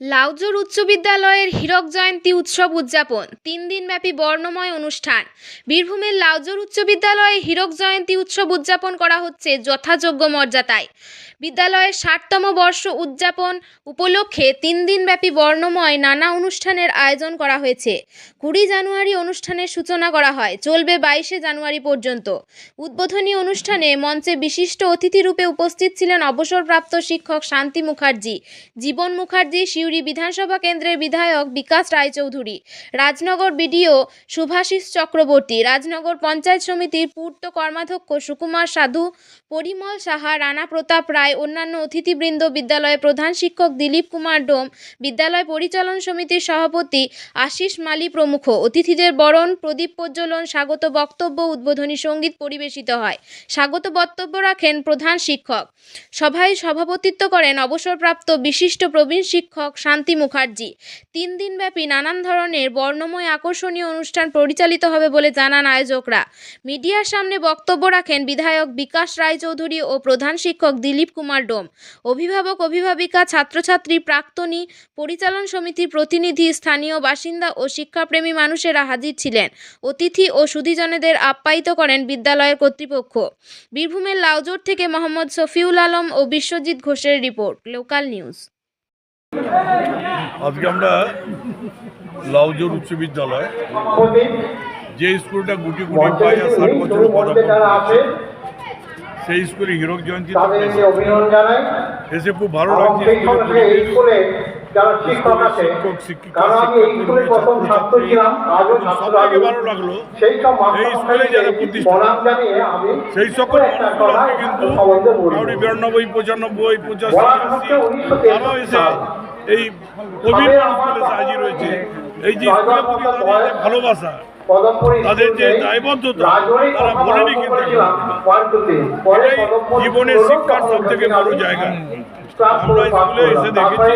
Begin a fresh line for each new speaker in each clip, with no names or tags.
লাউজোর উচ্চ বিদ্যালয়ের হীরক জয়ন্তী উৎসব উদযাপন। তিন দিনব্যাপী বর্ণময় অনুষ্ঠান। বীরভূমের লাউজোর উচ্চ বিদ্যালয়ে হীরক জয়ন্তী উৎসব উদযাপন করা হচ্ছে যথাযোগ্য মর্যাদায়। বিদ্যালয়ের ষাটতম বর্ষ উদযাপন উপলক্ষে তিন দিনব্যাপী বর্ণময় নানা অনুষ্ঠানের আয়োজন করা হয়েছে। কুড়ি জানুয়ারি অনুষ্ঠানের সূচনা করা হয়। চলবে বাইশে জানুয়ারি পর্যন্ত। উদ্বোধনী অনুষ্ঠানে মঞ্চে বিশিষ্ট অতিথি রূপে উপস্থিত ছিলেন অবসরপ্রাপ্ত শিক্ষক শান্তি মুখার্জি, জীবন মুখার্জি সিউড়ি বিধানসভা কেন্দ্রের বিধায়ক বিকাশ রায়চৌধুরী, রাজনগর বিডিও শুভাশিস চক্রবর্তী, রাজনগর পঞ্চায়েত সমিতির পূর্ত কর্মাধ্যক্ষ সুকুমার সাধু, পরিমল সাহা, রানা প্রতাপ রায়, অন্যান্য অতিথিবৃন্দ, বিদ্যালয়ের প্রধান শিক্ষক দিলীপ কুমার ডোম, বিদ্যালয় পরিচালন সমিতির সভাপতি আশিস মালি প্রমুখ। অতিথিদের বরণ, প্রদীপ প্রজ্বলন, স্বাগত বক্তব্য, উদ্বোধনী সংগীত পরিবেশিত হয়। স্বাগত বক্তব্য রাখেন প্রধান শিক্ষক। সভায় সভাপতিত্ব করেন অবসরপ্রাপ্ত বিশিষ্ট প্রবীণ শিক্ষক শান্তি মুখার্জি। তিন দিনব্যাপী নানান ধরনের বর্ণময় আকর্ষণীয় অনুষ্ঠান পরিচালিত হবে বলে জানান আয়োজকরা। মিডিয়ার সামনে বক্তব্য রাখেন বিধায়ক বিকাশ রায়চৌধুরী ও প্রধান শিক্ষক দিলীপ কুমার ডোম। অভিভাবক, অভিভাবিকা, ছাত্রছাত্রী, প্রাক্তনী, পরিচালন সমিতির প্রতিনিধি, স্থানীয় বাসিন্দা ও শিক্ষাপ্রেমী মানুষেরা হাজির ছিলেন। অতিথি ও সুধীজনেদের আপ্যায়িত করেন বিদ্যালয়ের কর্তৃপক্ষ। বীরভূমের লাউজোর থেকে মোহাম্মদ শফিউল আলম ও বিশ্বজিৎ ঘোষের রিপোর্ট, লোকাল নিউজ।
আজকে আমরা লাউজোর উচ্চ বিদ্যালয় যে স্কুলটা গুটি গুটি পায় আর ষাট বছর সেই স্কুলে হীরক জয়ন্তী এসে খুব ভালো লাগছে শিক্ষক, ভালো লাগল
সেই
স্কুলে যারা প্রতিষ্ঠা সেই সকল কিন্তু পঁচানব্বই পঁচাশি তারাও এসে এই প্রবীণ মানুষগুলো হাজির হয়েছে এই যে ভালোবাসা তাদের যে দায়বদ্ধতা তারা বলেনি কিন্তু জীবনের শিক্ষার সব থেকে বড় জায়গা। আমরা স্কুলে এসে দেখেছি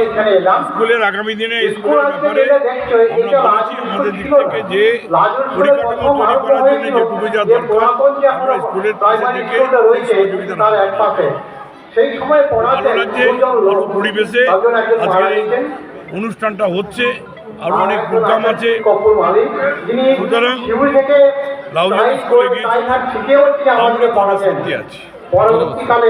স্কুলের আগামী দিনে স্কুলের ব্যাপারে আমরা বলেছি আমাদের দিক থেকে যে পরিকাঠামো তৈরি করার জন্য যেটুকু যা দরকার আমরা স্কুলের পাশে থেকে
রয়েছে,
সহযোগিতা।
সেই সময় পড়াতে
ভালো লাগছে ভালো পরিবেশে এই অনুষ্ঠানটা হচ্ছে
আরও
অনেক প্রোগ্রাম আছে। সুতরাং স্কুলে আমরা
আমাদের
সত্যি আছি।
পরবর্তীকালে